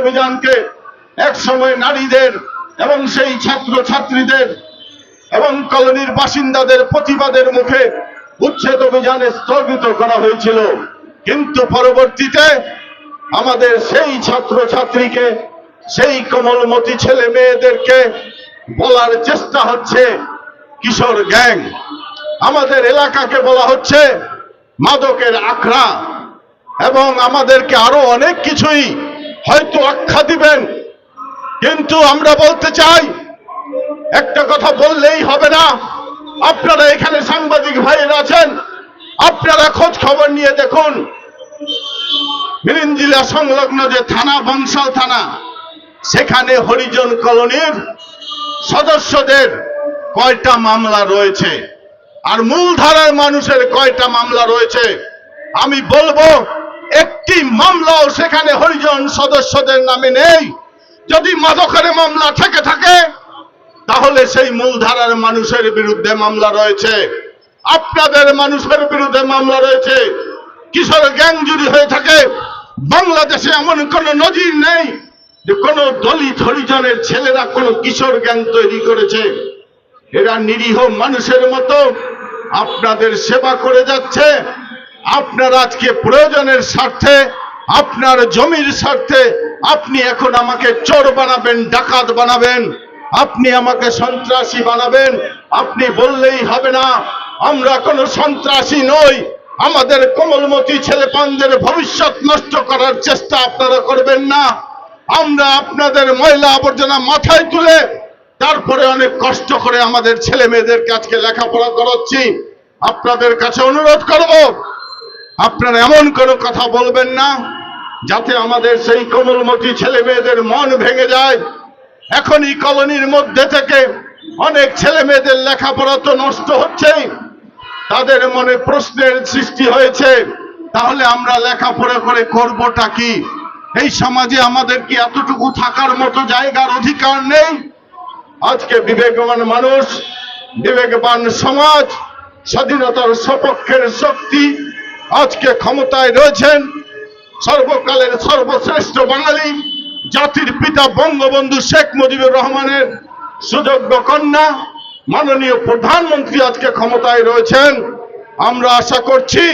অভিযানকে এক সময় নারীদের এবং সেই ছাত্র ছাত্রীদের এবং কলোনির বাসিন্দাদের প্রতিবাদের মুখে উচ্ছেদ অভিযানে স্থগিত করা হয়েছিল। কিন্তু পরবর্তীতে আমাদের সেই ছাত্র ছাত্রীকে সেই কোমলমতি ছেলে মেয়েদেরকে বলার চেষ্টা হচ্ছে কিশোর গ্যাং। আমাদের এলাকাকে বলা হচ্ছে মাদকের আখড়া। এবং আমাদেরকে আরও অনেক কিছুই হয়তো আখ্যা দিবেন। কিন্তু আমরা বলতে চাই, একটা কথা বললেই হবে না। আপনারা এখানে সাংবাদিক ভাইয়েরা আছেন, আপনারা খোঁজ খবর নিয়ে দেখুন। মিরিঞ্জিলা সংলগ্ন যে থানা বংশাল থানা, সেখানে হরিজন কলোনির সদস্যদের কয়টা মামলা রয়েছে? আর মূলধারার মানুষের কয়টা মামলা রয়েছে? আমি বলব একটি মামলাও সেখানে হরিজন সদস্যদের নামে নেই। যদি মাদকের মামলা থেকে থাকে, তাহলে সেই মূলধারার মানুষের বিরুদ্ধে মামলা রয়েছে। আপনাদের মানুষের বিরুদ্ধে মামলা রয়েছে। কিশোর গ্যাং যদি হয়ে থাকে, বাংলাদেশে এমন কোন নজির নেই যে কোন দলিত হরিজনের ছেলেরা কোন কিশোর গ্যাং তৈরি করেছে। এরা নিরীহ মানুষের মতো আপনাদের সেবা করে যাচ্ছে। আপনার আজকে প্রয়োজনের স্বার্থে, আপনার জমির স্বার্থে আপনি এখন আমাকে চোর বানাবেন, ডাকাত বানাবেন। আপনি আমাকে সন্ত্রাসী বানাবেন। আপনি বললেই হবে না, আমরা কোনো সন্ত্রাসী নই। আমাদের কোমলমতি ছেলে পানদের ভবিষ্যৎ নষ্ট করার চেষ্টা আপনারা করবেন না। আমরা আপনাদের ময়লা আবর্জনা মাথায় তুলে তারপরে অনেক কষ্ট করে আমাদের ছেলে মেয়েদেরকে আজকে লেখাপড়া করাচ্ছি। আপনাদের কাছে অনুরোধ করব আপনারা এমন কোনো কথা বলবেন না, যাতে আমাদের সেই কোমলমতি ছেলে মেয়েদের মন ভেঙে যায়। এখনই কলোনির মধ্যে থেকে অনেক ছেলে মেয়েদের লেখাপড়া তো নষ্ট হচ্ছেই তাদের মনে প্রশ্নের সৃষ্টি হয়েছে, তাহলে আমরা লেখাপড়া করে করবটা কি? এই সমাজে আমাদের কি এতটুকু থাকার মতো জায়গার অধিকার নেই? আজকে বিবেকবান মানুষ, বিবেকবান সমাজ, স্বাধীনতার সপক্ষের শক্তি আজকে ক্ষমতায় রয়েছেন সর্বকালের সর্বশ্রেষ্ঠ বাঙালি জাতির পিতা বঙ্গবন্ধু শেখ মুজিবুর রহমানের সুযোগ্য কন্যা, মাননীয় প্রধানমন্ত্রী আজকে ক্ষমতায় রয়েছেন। আমরা আশা করছি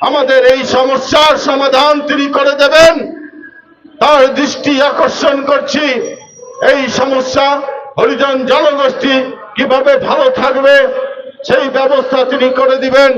আমাদের এই সমস্যার সমাধান তিনি করে দেবেন। তার দৃষ্টি আকর্ষণ করছি। এই সমস্যা, হরিজন জনগোষ্ঠী কীভাবে ভালো থাকবে, সেই ব্যবস্থা তিনি করে দিবেন।